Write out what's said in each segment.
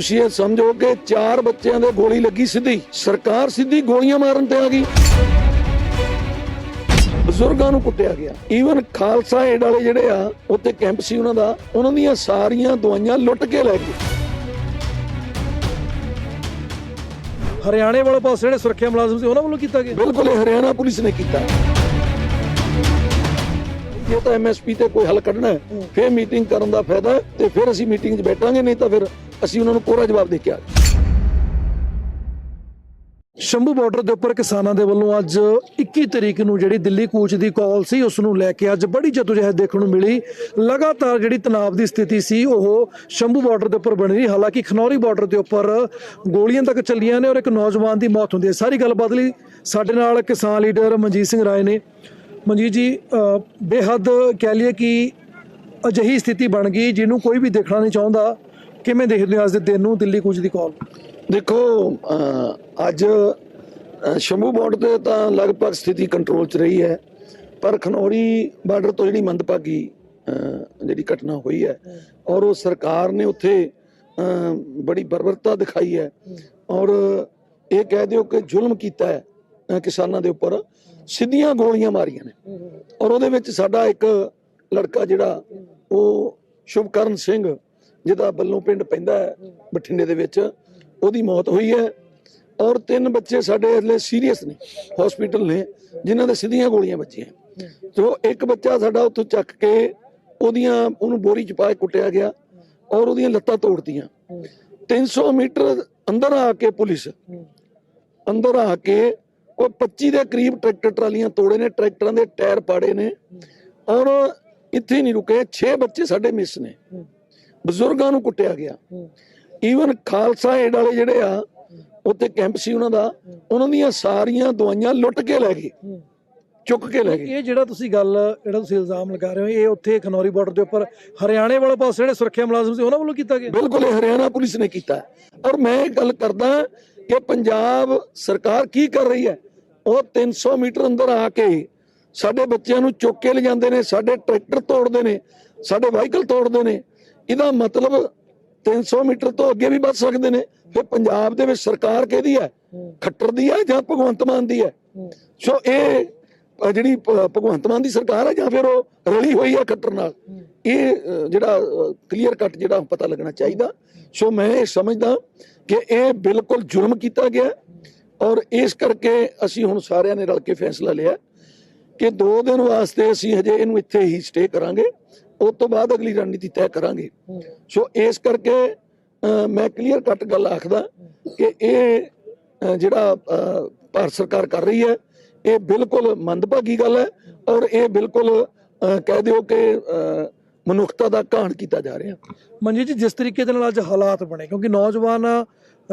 ਤੁਸੀਂ ਇਹ ਸਮਝੋ ਕਿ ਚਾਰ ਬੱਚਿਆਂ ਦੇ ਗੋਲੀ ਲੱਗੀ ਸਿੱਧੀ। ਸਰਕਾਰ ਸਿੱਧੀ ਗੋਲੀਆਂ ਮਾਰਨ ਤੇ ਆ ਗਈ। ਬਜ਼ੁਰਗਾਂ ਨੂੰ ਕੁੱਟਿਆ ਗਿਆ। ਈਵਨ ਖਾਲਸਾ ਏਡ ਵਾਲੇ ਜਿਹੜੇ ਆ ਉੱਥੇ ਕੈਂਪ ਸੀ ਉਹਨਾਂ ਦਾ ਉਹਨਾਂ ਦੀਆਂ ਸਾਰੀਆਂ ਦਵਾਈਆਂ ਲੁੱਟ ਕੇ ਲੈ ਗਏ। ਹਰਿਆਣੇ ਵਾਲੇ ਪਾਸੇ ਜਿਹੜੇ ਸੁਰੱਖਿਆ ਮੁਲਾਜ਼ਮ ਸੀ ਉਹਨਾਂ ਵੱਲੋਂ ਕੀਤਾ ਗਿਆ? ਬਿਲਕੁਲ ਇਹ ਹਰਿਆਣਾ ਪੁਲਿਸ ਨੇ ਕੀਤਾ। ਜੇ ਤਾਂ ਐਮਐਸਪੀ ਤੇ ਕੋਈ ਹੱਲ ਕੱਢਣਾ ਹੈ। ਫਿਰ ਮੀਟਿੰਗ ਕਰਨ ਦਾ ਫਾਇਦਾ ਤੇ ਫਿਰ ਅਸੀਂ ਮੀਟਿੰਗ 'ਚ ਬੈਠਾਂਗੇ ਨਹੀਂ ਤਾਂ ਫਿਰ ਅਸੀਂ ਉਹਨਾਂ ਨੂੰ ਕੋਰਾ ਜਵਾਬ ਦੇ ਕੇ ਆ ਸ਼ੰਭੂ ਬਾਰਡਰ ਦੇ ਉੱਪਰ ਕਿਸਾਨਾਂ ਦੇ ਵੱਲੋਂ ਅੱਜ 21 ਤਰੀਕ ਨੂੰ ਜਿਹੜੀ ਦਿੱਲੀ ਕੂਚ ਦੀ ਕਾਲ ਸੀ ਉਸ ਨੂੰ ਲੈ ਕੇ ਅੱਜ ਬੜੀ ਜਦੋਜਹਿਦ ਦੇਖਣ ਨੂੰ ਮਿਲੀ। ਲਗਾਤਾਰ ਜਿਹੜੀ ਤਣਾਅ ਦੀ ਸਥਿਤੀ ਸੀ ਉਹ ਸ਼ੰਭੂ ਬਾਰਡਰ ਦੇ ਉੱਪਰ ਬਣੀ। ਰਹੀ ਹਾਲਾਂਕਿ ਖਨੌਰੀ ਬਾਰਡਰ ਦੇ ਉੱਪਰ ਗੋਲੀਆਂ ਤੱਕ ਚੱਲੀਆਂ ਨੇ ਔਰ ਇੱਕ ਨੌਜਵਾਨ ਦੀ ਮੌਤ ਹੁੰਦੀ ਹੈ। ਸਾਰੀ ਗੱਲਬਾਤ ਲਈ ਸਾਡੇ ਨਾਲ ਕਿਸਾਨ ਲੀਡਰ ਮਨਜੀਤ ਸਿੰਘ ਰਾਏ ਨੇ। ਮਨਜੀਤ ਜੀ ਬੇਹੱਦ ਕਹਿ ਲਈਏ ਕਿ ਅਜਿਹੀ ਸਥਿਤੀ ਬਣ ਗਈ ਜਿਹਨੂੰ ਕੋਈ ਵੀ ਦੇਖਣਾ ਨਹੀਂ ਚਾਹੁੰਦਾ। ਕਿਵੇਂ ਦੇਖਦੇ ਹੋ ਅੱਜ ਦੇ ਦਿਨ ਨੂੰ ਦਿੱਲੀ ਕੂਚ ਦੀ ਕਾਲ? ਦੇਖੋ ਅੱਜ ਸ਼ੰਭੂ ਬਾਰਡਰ ਤੇ ਤਾਂ ਲਗਭਗ ਸਥਿਤੀ ਕੰਟਰੋਲ 'ਚ ਰਹੀ ਹੈ। ਪਰ ਖਨੌਰੀ ਬਾਰਡਰ ਤੋਂ ਜਿਹੜੀ ਮੰਦਭਾਗੀ ਜਿਹੜੀ ਘਟਨਾ ਹੋਈ ਹੈ ਔਰ ਉਹ ਸਰਕਾਰ ਨੇ ਉੱਥੇ ਬੜੀ ਬਰਬਰਤਾ ਦਿਖਾਈ ਹੈ। ਔਰ ਇਹ ਕਹਿ ਦਿਓ ਕਿ ਜ਼ੁਲਮ ਕੀਤਾ ਹੈ ਕਿਸਾਨਾਂ ਦੇ ਉੱਪਰ। ਸਿੱਧੀਆਂ ਗੋਲੀਆਂ ਮਾਰੀਆਂ ਨੇ। ਔਰ ਉਹਦੇ ਵਿੱਚ ਸਾਡਾ ਇੱਕ ਲੜਕਾ ਜਿਹੜਾ ਉਹ ਸ਼ੁਭਕਰਨ ਸਿੰਘ ਜਿਹਦਾ ਬੱਲੋਂ ਪਿੰਡ ਪੈਂਦਾ ਹੈ ਬਠਿੰਡੇ ਦੇ ਵਿੱਚ ਉਹਦੀ ਮੌਤ ਹੋਈ ਹੈ। ਔਰ ਤਿੰਨ ਬੱਚੇ ਸਾਡੇ ਹਲੇ ਸੀਰੀਅਸ ਨੇ ਹਸਪੀਟਲ ਨੇ ਜਿਨ੍ਹਾਂ ਦੇ ਸਿੱਧੀਆਂ ਗੋਲੀਆਂ ਵੱਜੀਆਂ। ਸੋ ਇੱਕ ਬੱਚਾ ਸਾਡਾ ਉੱਥੋਂ ਚੱਕ ਕੇ ਉਹਦੀਆਂ ਉਹਨੂੰ ਬੋਰੀ ਚ ਪਾ ਕੇ ਕੁੱਟਿਆ ਗਿਆ ਔਰ ਉਹਦੀਆਂ ਲੱਤਾਂ ਤੋੜਤੀਆਂ। 300 ਮੀਟਰ ਅੰਦਰ ਆ ਕੇ ਪੁਲਿਸ ਅੰਦਰ ਆ ਕੇ ਉਹ 25 ਦੇ ਕਰੀਬ ਟਰੈਕਟਰ ਟਰਾਲੀਆਂ ਤੋੜੇ ਨੇ ਟਰੈਕਟਰਾਂ ਦੇ ਟਾਇਰ ਪਾੜੇ ਨੇ। ਔਰ ਇੱਥੇ ਨਹੀਂ ਰੁਕੇ 6 ਬੱਚੇ ਸਾਡੇ ਮਿਸ ਨੇ। ਬਜ਼ੁਰਗਾਂ ਨੂੰ ਕੁੱਟਿਆ ਗਿਆ। ਈਵਨ ਖਾਲਸਾ ਏਡ ਵਾਲੇ ਜਿਹੜੇ ਆ ਉੱਥੇ ਕੈਂਪ ਸੀ ਉਹਨਾਂ ਦਾ ਉਹਨਾਂ ਦੀਆਂ ਸਾਰੀਆਂ ਦਵਾਈਆਂ ਲੁੱਟ ਕੇ ਲੈ ਗਏ। ਚੁੱਕ ਕੇ ਲੈ ਗਏ। ਇਹ ਜਿਹੜਾ ਤੁਸੀਂ ਗੱਲ ਜਿਹੜਾ ਤੁਸੀਂ ਇਲਜ਼ਾਮ ਲਗਾ ਰਹੇ ਹੋ ਇਹ ਉੱਥੇ ਖਨੌਰੀ ਬਾਰਡਰ ਦੇ ਉੱਪਰ ਹਰਿਆਣੇ ਵਾਲੇ ਪਾਸੇ ਜਿਹੜੇ ਸੁਰੱਖਿਆ ਮੁਲਾਜ਼ਮ ਸੀ ਉਹਨਾਂ ਵੱਲੋਂ ਕੀਤਾ ਗਿਆ? ਬਿਲਕੁਲ ਇਹ ਹਰਿਆਣਾ ਪੁਲਿਸ ਨੇ ਕੀਤਾ। ਔਰ ਮੈਂ ਇਹ ਗੱਲ ਕਰਦਾ ਕਿ ਪੰਜਾਬ ਸਰਕਾਰ ਕੀ ਕਰ ਰਹੀ ਹੈ? ਉਹ 300 ਮੀਟਰ ਅੰਦਰ ਆ ਕੇ ਸਾਡੇ ਬੱਚਿਆਂ ਨੂੰ ਚੁੱਕ ਕੇ ਲਿਜਾਂਦੇ ਨੇ ਸਾਡੇ ਟਰੈਕਟਰ ਤੋੜਦੇ ਨੇ ਸਾਡੇ ਵਾਹੀਕਲ ਤੋੜਦੇ ਨੇ। ਇਹਦਾ ਮਤਲਬ 300 ਮੀਟਰ ਤੋਂ ਅੱਗੇ ਵੀ ਵੱਧ ਸਕਦੇ ਨੇ। ਫਿਰ ਪੰਜਾਬ ਦੇ ਵਿੱਚ ਸਰਕਾਰ ਕਿਹਦੀ ਹੈ? ਖੱਟਰ ਦੀ ਹੈ ਜਾਂ ਭਗਵੰਤ ਮਾਨ ਦੀ ਹੈ? ਸੋ ਇਹ ਜਿਹੜੀ ਭਗਵੰਤ ਮਾਨ ਦੀ ਸਰਕਾਰ ਹੈ ਜਾਂ ਫਿਰ ਉਹ ਰਲੀ ਹੋਈ ਹੈ ਖੱਟਰ ਨਾਲ? ਇਹ ਜਿਹੜਾ ਕਲੀਅਰ ਕੱਟ ਜਿਹੜਾ ਪਤਾ ਲੱਗਣਾ ਚਾਹੀਦਾ। ਸੋ ਮੈਂ ਇਹ ਸਮਝਦਾ ਕਿ ਇਹ ਬਿਲਕੁਲ ਜੁਰਮ ਕੀਤਾ ਗਿਆ। ਔਰ ਇਸ ਕਰਕੇ ਅਸੀਂ ਹੁਣ ਸਾਰਿਆਂ ਨੇ ਰਲ ਕੇ ਫੈਸਲਾ ਲਿਆ ਕਿ 2 ਦਿਨ ਵਾਸਤੇ ਅਸੀਂ ਹਜੇ ਇਹਨੂੰ ਇੱਥੇ ਹੀ ਸਟੇ ਕਰਾਂਗੇ। ਉਸ ਤੋਂ ਬਾਅਦ ਅਗਲੀ ਰਣਨੀਤੀ ਤੈਅ ਕਰਾਂਗੇ। ਸੋ ਇਸ ਕਰਕੇ ਮੈਂ ਕਲੀਅਰ ਕੱਟ ਗੱਲ ਆਖਦਾ ਕਿ ਇਹ ਜਿਹੜਾ ਭਾਰਤ ਸਰਕਾਰ ਕਰ ਰਹੀ ਹੈ, ਇਹ ਬਿਲਕੁਲ ਮੰਦਭਾਗੀ ਗੱਲ ਹੈ ਔਰ ਇਹ ਬਿਲਕੁਲ ਕਹਿ ਦਿਓ ਕਿ ਮਨੁੱਖਤਾ ਦਾ ਘਾਣ ਕੀਤਾ ਜਾ ਰਿਹਾ। ਮਨਜੀਤ ਜੀ, ਜਿਸ ਤਰੀਕੇ ਦੇ ਨਾਲ ਅੱਜ ਹਾਲਾਤ ਬਣੇ, ਕਿਉਂਕਿ ਨੌਜਵਾਨ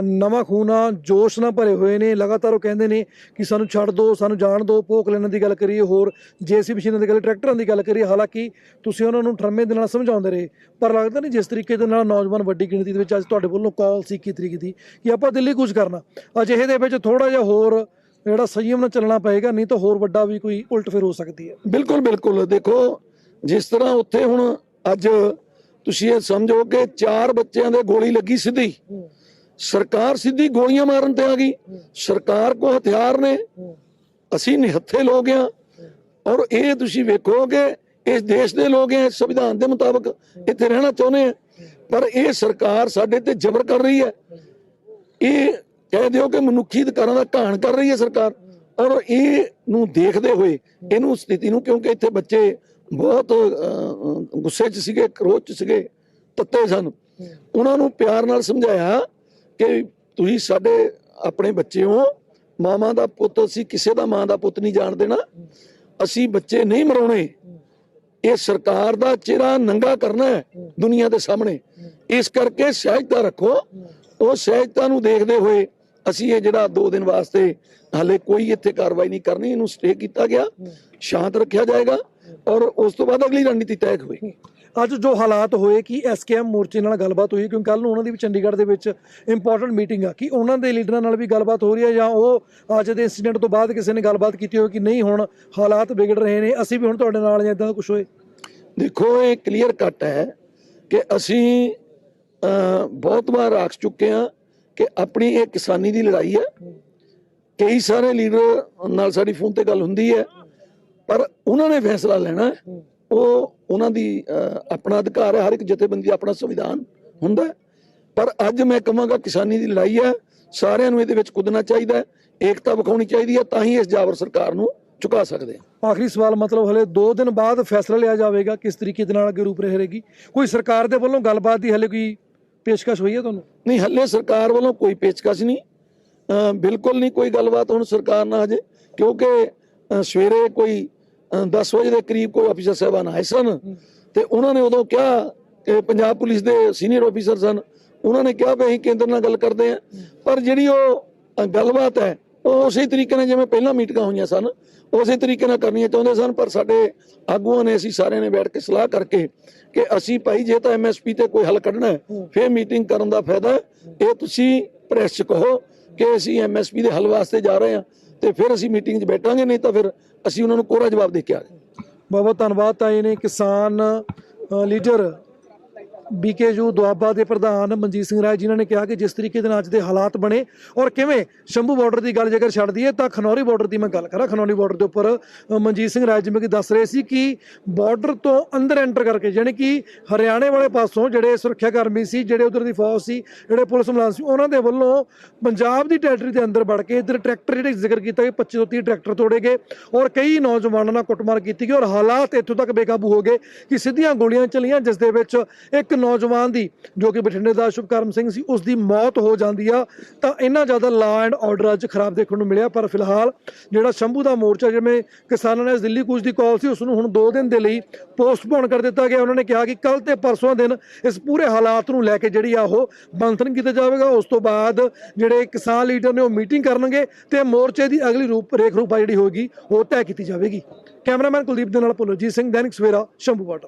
ਨਵਾਂ ਖੂਨ ਆ ਜੋਸ਼ ਨਾਲ ਭਰੇ ਹੋਏ ਨੇ ਲਗਾਤਾਰ ਉਹ ਕਹਿੰਦੇ ਨੇ ਕਿ ਸਾਨੂੰ ਛੱਡ ਦਿਓ ਸਾਨੂੰ ਜਾਣ ਦਿਓ ਭੋਕ ਲੈਣ ਦੀ ਗੱਲ ਕਰੀਏ ਹੋਰ ਜੇਸੀ ਮਸ਼ੀਨਾਂ ਦੀ ਗੱਲ ਟਰੈਕਟਰਾਂ ਦੀ ਗੱਲ ਕਰੀਏ ਹਾਲਾਂਕਿ ਤੁਸੀਂ ਉਹਨਾਂ ਨੂੰ ਠਰਮੇ ਦੇ ਨਾਲ ਸਮਝਾਉਂਦੇ ਰਹੇ ਪਰ ਲੱਗਦਾ ਨਹੀਂ ਜਿਸ ਤਰੀਕੇ ਦੇ ਨਾਲ ਨੌਜਵਾਨ ਵੱਡੀ ਗਿਣਤੀ ਦੇ ਵਿੱਚ ਅੱਜ ਤੁਹਾਡੇ ਵੱਲੋਂ ਕਾਲ ਸੀ 21 ਤਰੀਕ ਦੀ ਕਿ ਆਪਾਂ ਦਿੱਲੀ ਕੁਝ ਕਰਨਾ। ਅਜਿਹੇ ਦੇ ਵਿੱਚ ਥੋੜਾ ਜਿਹਾ ਹੋਰ ਜਿਹੜਾ ਸੰਯਮ ਨਾਲ ਚੱਲਣਾ ਪਏਗਾ ਨਹੀਂ ਤਾਂ ਹੋਰ ਵੱਡਾ ਵੀ ਕੋਈ ਉਲਟ ਫਿਰ ਹੋ ਸਕਦੀ ਹੈ। ਬਿਲਕੁਲ ਬਿਲਕੁਲ। ਦੇਖੋ ਜਿਸ ਤਰ੍ਹਾਂ ਉੱਥੇ ਹੁਣ ਅੱਜ ਤੁਸੀਂ ਇਹ ਸਮਝੋ ਕਿ ਚਾਰ ਬੱਚਿਆਂ ਦੇ ਗੋਲੀ ਲੱਗੀ ਸਿੱਧੀ। ਸਰਕਾਰ ਸਿੱਧੀ ਗੋਲੀਆਂ ਮਾਰਨ ਤੇ ਆ ਗਈ। ਸਰਕਾਰ ਕੋ ਹਥਿਆਰ ਨੇ। ਅਸੀਂ ਨਿਹੱਥੇ ਲੋਕ ਆ ਔਰ ਇਹ ਤੁਸੀਂ ਵੇਖੋਗੇ, ਇਸ ਦੇਸ਼ ਦੇ ਲੋਕ ਆ ਸੰਵਿਧਾਨ ਦੇ ਮੁਤਾਬਕ ਇੱਥੇ ਰਹਿਣਾ ਚਾਹੁੰਦੇ ਆ ਪਰ ਇਹ ਸਰਕਾਰ ਸਾਡੇ ਤੇ ਜ਼ਬਰ ਕਰ ਰਹੀ ਹੈ। ਇਹ ਕਹਿ ਦਿਓ ਕਿ ਮਨੁੱਖੀ ਅਧਿਕਾਰਾਂ ਦਾ ਘਾਣ ਕਰ ਰਹੀ ਹੈ ਸਰਕਾਰ। ਔਰ ਇਹ ਨੂੰ ਦੇਖਦੇ ਹੋਏ, ਇਹਨੂੰ ਸਥਿਤੀ ਨੂੰ ਕਿਉਂਕਿ ਇੱਥੇ ਬੱਚੇ ਬਹੁਤ ਗੁੱਸੇ 'ਚ ਸੀਗੇ ਕਰੋਧ 'ਚ ਸੀਗੇ, ਤੱਤੇ ਸਨ। ਉਹਨਾਂ ਨੂੰ ਪਿਆਰ ਨਾਲ ਸਮਝਾਇਆ ਕਿ ਤੁਸੀਂ ਸਾਡੇ ਆਪਣੇ ਬੱਚੇ ਹੋ ਮਾਮਾ ਦਾ ਪੁੱਤ ਅਸੀਂ ਕਿਸੇ ਦਾ ਮਾਂ ਦਾ ਪੁੱਤ ਨਹੀਂ ਜਾਣ ਦੇਣਾ। ਅਸੀਂ ਬੱਚੇ ਨਹੀਂ ਮਰਾਉਣੇ। ਇਹ ਸਰਕਾਰ ਦਾ ਚਿਹਰਾ ਨੰਗਾ ਕਰਨਾ ਹੈ ਦੁਨੀਆ ਦੇ ਸਾਹਮਣੇ। ਇਸ ਕਰਕੇ ਸਹਿਜਤਾ ਰੱਖੋ। ਉਹ ਸਹਿਜਤਾ ਨੂੰ ਦੇਖਦੇ ਹੋਏ ਅਸੀਂ ਇਹ ਜਿਹੜਾ 2 ਦਿਨ ਵਾਸਤੇ ਹਾਲੇ ਕੋਈ ਇੱਥੇ ਕਾਰਵਾਈ ਨਹੀਂ ਕਰਨੀ, ਇਹਨੂੰ ਸਟੇ ਕੀਤਾ ਗਿਆ। ਸ਼ਾਂਤ ਰੱਖਿਆ ਜਾਏਗਾ ਔਰ ਉਸ ਤੋਂ ਬਾਅਦ ਅਗਲੀ ਰਣਨੀਤੀ ਤੈਅ ਹੋਏਗੀ। ਅੱਜ ਜੋ ਹਾਲਾਤ ਹੋਏ, ਕਿ ਐਸਕੇਐਮ ਮੋਰਚੇ ਨਾਲ ਗੱਲਬਾਤ ਹੋਈ? ਕਿਉਂਕਿ ਕੱਲ ਨੂੰ ਉਹਨਾਂ ਦੀ ਵੀ ਚੰਡੀਗੜ੍ਹ ਦੇ ਵਿੱਚ ਇੰਪੋਰਟੈਂਟ ਮੀਟਿੰਗ ਆ। ਕਿ ਉਹਨਾਂ ਦੇ ਲੀਡਰਾਂ ਨਾਲ ਵੀ ਗੱਲਬਾਤ ਹੋ ਰਹੀ ਹੈ ਜਾਂ ਉਹ ਅੱਜ ਦੇ ਇੰਸੀਡੈਂਟ ਤੋਂ ਬਾਅਦ ਕਿਸੇ ਨੇ ਗੱਲਬਾਤ ਕੀਤੀ ਹੋਵੇ ਕਿ ਨਹੀਂ, ਹੁਣ ਹਾਲਾਤ ਵਿਗੜ ਰਹੇ ਨੇ? ਅਸੀਂ ਵੀ ਹੁਣ ਤੁਹਾਡੇ ਨਾਲ ਜਾਂ ਇਦਾਂ ਦਾ ਕੁਝ ਹੋਏ? ਦੇਖੋ, ਇਹ ਕਲੀਅਰ ਕੱਟ ਹੈ ਕਿ ਅਸੀਂ ਬਹੁਤ ਵਾਰ ਆਖ ਚੁੱਕੇ ਹਾਂ ਕਿ ਆਪਣੀ ਇਹ ਕਿਸਾਨੀ ਦੀ ਲੜਾਈ ਹੈ। ਕਈ ਸਾਰੇ ਲੀਡਰ ਨਾਲ ਸਾਡੀ ਫੋਨ ਤੇ ਗੱਲ ਹੁੰਦੀ ਹੈ, ਪਰ ਉਹਨਾਂ ਨੇ ਫੈਸਲਾ ਲੈਣਾ ਉਹ ਉਹਨਾਂ ਦੀ ਆਪਣਾ ਅਧਿਕਾਰ ਹੈ ਹਰ ਇੱਕ ਜਥੇਬੰਦੀ ਆਪਣਾ ਸੰਵਿਧਾਨ ਹੁੰਦਾ। ਪਰ ਅੱਜ ਮੈਂ ਕਹਾਂਗਾ ਕਿਸਾਨੀ ਦੀ ਲੜਾਈ ਹੈ ਸਾਰਿਆਂ ਨੂੰ ਇਹਦੇ ਵਿੱਚ ਕੁੱਦਣਾ ਚਾਹੀਦਾ ਏਕਤਾ ਵਿਖਾਉਣੀ ਚਾਹੀਦੀ ਹੈ ਤਾਂ ਹੀ ਇਸ ਜਾਬਰ ਸਰਕਾਰ ਨੂੰ ਚੁਕਾ ਸਕਦੇ ਹਾਂ। ਆਖਰੀ ਸਵਾਲ ਮਤਲਬ ਹਲੇ 2 ਦਿਨ ਬਾਅਦ ਫੈਸਲਾ ਲਿਆ ਜਾਵੇਗਾ ਕਿਸ ਤਰੀਕੇ ਦੇ ਨਾਲ ਅੱਗੇ ਰੂਪ ਰਹੇਗੀ? ਕੋਈ ਸਰਕਾਰ ਦੇ ਵੱਲੋਂ ਗੱਲਬਾਤ ਦੀ ਹਲੇ ਕੋਈ ਪੇਸ਼ਕਸ਼ ਹੋਈ ਹੈ ਤੁਹਾਨੂੰ? ਨਹੀਂ ਹੱਲੇ ਸਰਕਾਰ ਵੱਲੋਂ ਕੋਈ ਪੇਚਕਸ਼ ਨਹੀਂ। ਬਿਲਕੁਲ ਨਹੀਂ ਕੋਈ ਗੱਲਬਾਤ ਹੁਣ ਸਰਕਾਰ ਨਾਲ ਹਜੇ ਕਿਉਂਕਿ ਸਵੇਰੇ ਕੋਈ 10 ਵਜੇ ਦੇ ਕਰੀਬ ਕੋਈ ਅਫੀਸਰ ਸਾਹਿਬਾਨ ਆਏ ਸਨ ਤੇ ਉਹਨਾਂ ਨੇ ਉਦੋਂ ਕਿਹਾ ਕਿ ਪੰਜਾਬ ਪੁਲਿਸ ਦੇ ਸੀਨੀਅਰ ਅਫੀਸਰ ਸਨ। ਉਹਨਾਂ ਨੇ ਕਿਹਾ ਵੀ ਅਸੀਂ ਕੇਂਦਰ ਨਾਲ ਗੱਲ ਕਰਦੇ ਹਾਂ। ਪਰ ਜਿਹੜੀ ਉਹ ਗੱਲਬਾਤ ਹੈ ਉਹ ਉਸੇ ਤਰੀਕੇ ਨਾਲ ਜਿਵੇਂ ਪਹਿਲਾਂ ਮੀਟਿੰਗਾਂ ਹੋਈਆਂ ਸਨ ਉਸੇ ਤਰੀਕੇ ਨਾਲ ਕਰਨੀਆਂ ਚਾਹੁੰਦੇ ਸਨ। ਪਰ ਸਾਡੇ ਆਗੂਆਂ ਨੇ ਅਸੀਂ ਸਾਰਿਆਂ ਨੇ ਬੈਠ ਕੇ ਸਲਾਹ ਕਰਕੇ ਕਿ ਅਸੀਂ ਭਾਈ ਜੇ ਤਾਂ ਐਮਐਸਪੀ ਤੇ ਕੋਈ ਹੱਲ ਕੱਢਣਾ ਹੈ ਫਿਰ ਮੀਟਿੰਗ ਕਰਨ ਦਾ ਫਾਇਦਾ। ਇਹ ਤੁਸੀਂ ਪ੍ਰੈਸ 'ਚ ਕਹੋ ਕਿ ਅਸੀਂ ਐਮਐਸਪੀ ਦੇ ਹੱਲ ਵਾਸਤੇ ਜਾ ਰਹੇ ਹਾਂ। ਤੇ ਫਿਰ ਅਸੀਂ ਮੀਟਿੰਗ 'ਚ ਬੈਠਾਂਗੇ, ਨਹੀਂ ਤਾਂ ਫਿਰ ਅਸੀਂ ਉਹਨਾਂ ਨੂੰ ਕੋਰਾ ਜਵਾਬ ਦੇ ਕੇ ਆ ਜਾਵਾਂਗੇ ਬਹੁਤ ਬਹੁਤ ਧੰਨਵਾਦ ਤਾਂ ਇਹ ਨੇ ਕਿਸਾਨ ਲੀਡਰ ਬੀਕੇਯੂ ਦੁਆਬਾ ਦੇ ਪ੍ਰਧਾਨ ਮਨਜੀਤ ਸਿੰਘ ਰਾਏ ਜਿਨ੍ਹਾਂ ਨੇ ਕਿਹਾ ਕਿ ਜਿਸ ਤਰੀਕੇ ਦੇ ਨਾਲ ਅੱਜ ਦੇ ਹਾਲਾਤ ਬਣੇ ਔਰ ਕਿਵੇਂ ਸ਼ੰਭੂ ਬਾਰਡਰ ਦੀ ਗੱਲ ਜੇਕਰ ਛੱਡ ਦਈਏ ਤਾਂ ਖਨੌਰੀ ਬਾਰਡਰ ਦੀ ਮੈਂ ਗੱਲ ਕਰਾਂ। ਖਨੌਰੀ ਬਾਰਡਰ ਦੇ ਉੱਪਰ ਮਨਜੀਤ ਸਿੰਘ ਰਾਏ ਜਿਵੇਂ ਕਿ ਦੱਸ ਰਹੇ ਸੀ ਕਿ ਬਾਰਡਰ ਤੋਂ ਅੰਦਰ ਐਂਟਰ ਕਰਕੇ ਯਾਨੀ ਕਿ ਹਰਿਆਣੇ ਵਾਲੇ ਪਾਸੋਂ ਜਿਹੜੇ ਸੁਰੱਖਿਆ ਕਰਮੀ ਸੀ, ਜਿਹੜੇ ਉਧਰ ਦੀ ਫੌਜ ਸੀ, ਜਿਹੜੇ ਪੁਲਿਸ ਮੁਲਾਜ਼ਮ ਸੀ, ਉਹਨਾਂ ਦੇ ਵੱਲੋਂ ਪੰਜਾਬ ਦੀ ਟੈਰੀਟਰੀ ਦੇ ਅੰਦਰ ਵੜ ਕੇ ਇਧਰ ਟਰੈਕਟਰ ਜਿਹੜੇ ਜ਼ਿਕਰ ਕੀਤਾ ਕਿ 25 ਤੋਂ 30 ਟਰੈਕਟਰ ਤੋੜੇ ਗਏ ਔਰ ਕਈ ਨੌਜਵਾਨਾਂ ਨਾਲ ਕੁੱਟਮਾਰ ਕੀਤੀ ਗਈ ਔਰ ਹਾਲਾਤ ਇੱਥੋਂ ਤੱਕ ਬੇਕਾਬੂ ਹੋ ਗਏ ਕਿ ਸਿੱਧੀਆਂ ਗੋਲੀਆਂ ਚੱਲੀਆਂ ਜਿਸ ਦੇ ਵਿੱਚ ਇੱਕ ਨੌਜਵਾਨ ਦੀ, ਜੋ ਕਿ ਬਠਿੰਡੇ ਦਾ ਸ਼ੁਭਕਰਮ ਸਿੰਘ ਸੀ ਉਸ ਦੀ ਮੌਤ ਹੋ ਜਾਂਦੀ ਆ। ਤਾਂ ਇੰਨਾ ਜ਼ਿਆਦਾ ਲਾ ਐਂਡ ਆਰਡਰ ਅੱਜ ਖਰਾਬ ਦੇਖਣ ਨੂੰ ਮਿਲਿਆ, ਪਰ ਫਿਲਹਾਲ ਜਿਹੜਾ ਸ਼ੰਭੂ ਦਾ ਮੋਰਚਾ, ਜਿਵੇਂ ਕਿਸਾਨਾਂ ਨੇ ਦਿੱਲੀ ਕੂਚ ਦੀ ਕਾਲ ਸੀ ਉਸ ਨੂੰ ਹੁਣ 2 ਦਿਨ ਦੇ ਲਈ ਪੋਸਟਪੋਨ ਕਰ ਦਿੱਤਾ ਗਿਆ। ਉਹਨਾਂ ਨੇ ਕਿਹਾ ਕਿ ਕੱਲ ਤੇ ਪਰਸੋਂ ਦਿਨ ਇਸ ਪੂਰੇ ਹਾਲਾਤ ਨੂੰ ਲੈ ਕੇ ਜਿਹੜੀ ਆ ਉਹ ਮੰਥਨ ਕੀਤਾ ਜਾਵੇਗਾ। ਉਸ ਤੋਂ ਬਾਅਦ ਜਿਹੜੇ ਕਿਸਾਨ ਲੀਡਰ ਨੇ ਉਹ ਮੀਟਿੰਗ ਕਰਨਗੇ ਤੇ ਮੋਰਚੇ ਦੀ ਅਗਲੀ ਰੂਪ ਰੇਖ ਰੂਪਾ ਜਿਹੜੀ ਹੋਏਗੀ, ਉਹ ਤੈਅ ਕੀਤੀ ਜਾਵੇਗੀ। ਕੈਮਰਾਮੈਨ ਕੁਲਦੀਪ ਦੇ ਨਾਲ ਭੁੱਲਰਜੀਤ ਸਿੰਘ, ਦੈਨਿਕ ਸਵੇਰਾ, ਸ਼ੰਭੂ ਵਾਟਰ